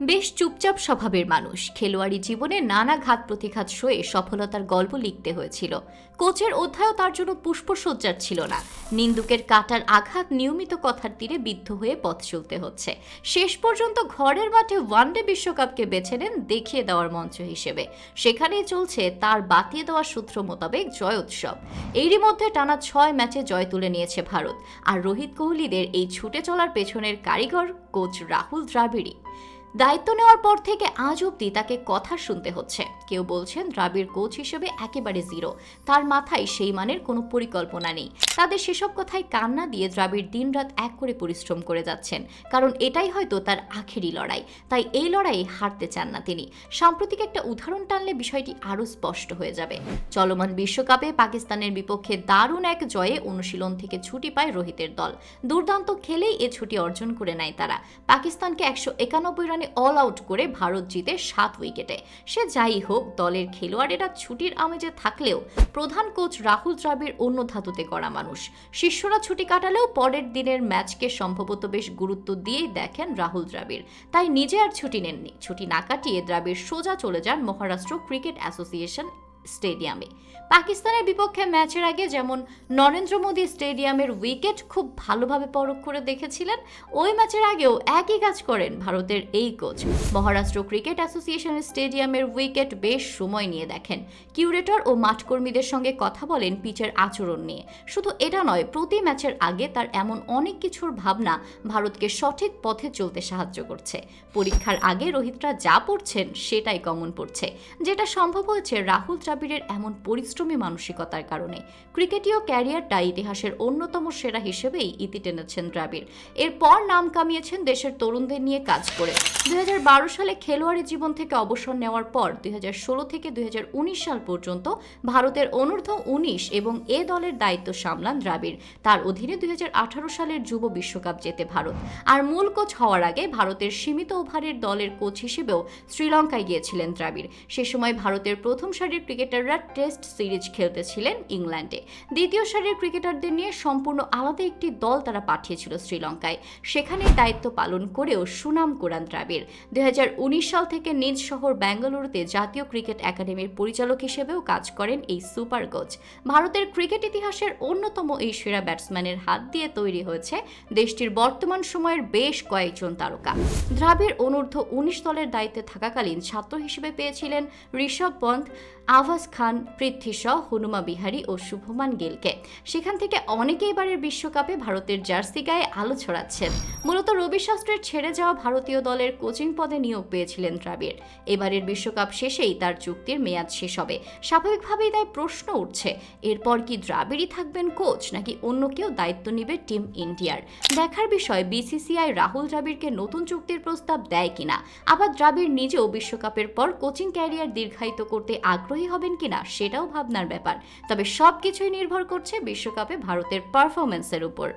বেশ চুপচাপ স্বভাবের মানুষ। খেলোয়াড়ি জীবনে নানা ঘাত প্রতিঘাত সয়ে সফলতার গল্প লিখতে হয়েছিল। কোচের অধ্যায়ও তার জন্য পুষ্পসজ্জার ছিল না। নিন্দুকের কাটার আঘাত নিয়মিত কথার তীরে বিদ্ধ হয়ে পথ চলতে হচ্ছে। শেষ পর্যন্ত ঘরের মাঠে ওয়ানডে বিশ্বকাপকে বেছে নেন দেখিয়ে দেওয়ার মঞ্চ হিসেবে। সেখানেই চলছে তার বাতিয়ে দেওয়া সূত্র মোতাবেক জয় উৎসব। এরই মধ্যে টানা ছয় ম্যাচে জয় তুলে নিয়েছে ভারত। আর রোহিত কোহলিদের এই ছুটে চলার পেছনের কারিগর কোচ রাহুল দ্রাবিড়ী দায়িত্ব নেওয়ার পর থেকে আজ অবধি তাকে কথা শুনতে হচ্ছে। কেউ বলছেন দ্রাবিড় কোচ হিসেবে একেবারে জিরো তার মাথায় সেই মানের কোনো পরিকল্পনা নেই। তাদের সেসব কথায় কান্না দিয়ে দ্রাবিড় দিনরাত এক করে পরিশ্রম করে যাচ্ছেন। কারণ এটাই হয়তো তার আখেরি লড়াই। তাই এই লড়াইয়ে হারতে চান না তিনি। সাম্প্রতিক একটা উদাহরণ টানলে বিষয়টি আরও স্পষ্ট হয়ে যাবে। চলমান বিশ্বকাপে পাকিস্তানের বিপক্ষে দারুণ এক জয়ে অনুশীলন থেকে ছুটি পায় রোহিতের দল। দুর্দান্ত খেলেই এ ছুটি অর্জন করে নেয় তারা। পাকিস্তানকে একশো একানব্বই রানে অল আউট করে ভারত জিতে সাত উইকেটে সে যাই হোক, দলের খেলোয়াড়েরা ছুটির আমেজে থাকলেও প্রধান কোচ রাহুল দ্রাবিড় অন্য ধাতুতে করা মানুষ। শিষ্যরা ছুটি কাটালেও পরের দিনের ম্যাচকে সম্ভবত বেশ গুরুত্ব দিয়েই দেখেন রাহুল দ্রাবিড়। তাই নিজে আর ছুটি নেননি। ছুটি না কাটিয়ে দ্রাবিড় সোজা চলে যান মহারাষ্ট্র ক্রিকেট অ্যাসোসিয়েশন স্টেডিয়ামে। পাকিস্তানের বিপক্ষে ম্যাচের আগে যেমন নরেন্দ্র মোদী স্টেডিয়ামের উইকেট খুব ভালোভাবে পরখ করে দেখেছিলেন, ওই ম্যাচের আগেও একই কাজ করেন ভারতের এই কোচ। মহারাষ্ট্র ক্রিকেট অ্যাসোসিয়েশনের স্টেডিয়ামের উইকেট বেশ সময় নিয়ে দেখেন। কিউরেটর ও মাঠকর্মীদের সঙ্গে কথা বলেন পিচের আচরণ নিয়ে। শুধু এটা নয়, প্রতি ম্যাচের আগে তার এমন অনেক কিছুর ভাবনা ভারতকে সঠিক পথে চলতে সাহায্য করছে। পরীক্ষার আগে রোহিতরা যা পড়ছেন সেটাই কমন পড়ছে। যেটা সম্ভব হয়েছে রাহুল দ্রাবিড়ের এমন পরিশ্রমী মানসিকতার কারণে ক্রিকেটীয় ক্যারিয়ারটা ইতিহাসের অন্যতম সেরা হিসেবেই ইতি টেনেছেন দ্রাবিড়। এরপর নাম কামিয়েছেন দেশের তরুণদের নিয়ে কাজ করে। দুই সালে খেলোয়াড়ি জীবন থেকে অবসর নেওয়ার পর দুই থেকে দুই সাল পর্যন্ত ভারতের অনূর্ধ্ব উনিশ এবং এ দলের দায়িত্ব সামলান দ্রাবিড়। তার অধীনে দুই হাজার আঠারো সালের যুব বিশ্বকাপ জেতে ভারত। আর মূল কোচ হওয়ার আগে ভারতের সীমিত ওভারের দলের কোচ হিসেবেও শ্রীলঙ্কায় গিয়েছিলেন দ্রাবিড়। সে সময় ভারতের প্রথম সারির ক্রিকেটাররা টেস্ট সিরিজ খেলতেছিলেন ইংল্যান্ডে। দ্বিতীয় সারির ক্রিকেটারদের নিয়ে সম্পূর্ণ আলাদা একটি দল তারা পাঠিয়েছিল শ্রীলঙ্কায়। সেখানে দায়িত্ব পালন করেও সুনাম কোরান দ্রাবিড়। দুই সাল থেকে নিজ শহর ব্যাঙ্গালুরুতে জাতীয় ক্রিকেট একাডেমির পরিচালক হিসেবেও কাজ করেন এই সুপার কোচ। ভারতের ক্রিকেট ইতিহাসের অন্যতম এই সেরা ব্যাটসম্যানের হাত দিয়ে তৈরি হয়েছে দেশটির বর্তমান সময়ের বেশ কয়েকজন তারকা। দ্রাবিড় অনূর্ধ্ব উনিশ দলের দায়িত্বে থাকাকালীন ছাত্র হিসেবে পেয়েছিলেন ঋষভ পন্থ আভাস খান, পৃথ্বী শ হনুমা বিহারী ও শুভমান গিলকে। সেখান থেকে অনেকেই এবারের বিশ্বকাপে ভারতের জার্সি গায়ে আলো ছড়াচ্ছেন। মূলত রবি শাস্ত্রের ছেড়ে যাওয়া ভারতীয় দলের কোচিং পদে নিয়োগ পেয়েছিলেন দ্রাবিড়। এবারের বিশ্বকাপ শেষেই তার চুক্তির মেয়াদ শেষ হবে। স্বাভাবিকভাবেই তাই প্রশ্ন উঠছে, এরপর কি দ্রাবিড়ই থাকবেন কোচ, নাকি অন্য কেউ দায়িত্ব নিবে টিম ইন্ডিয়ার? দেখার বিষয়, বিসিসিআই রাহুল দ্রাবিড়কে নতুন চুক্তির প্রস্তাব দেয় কিনা? আবার দ্রাবিড় নিজেও বিশ্বকাপের পর কোচিং ক্যারিয়ার দীর্ঘায়িত করতে আগ্রহী হবেন কিনা সেটাও ভাবনার ব্যাপার। তবে সবকিছুই নির্ভর করছে বিশ্বকাপে ভারতের পারফরমেন্সের উপর।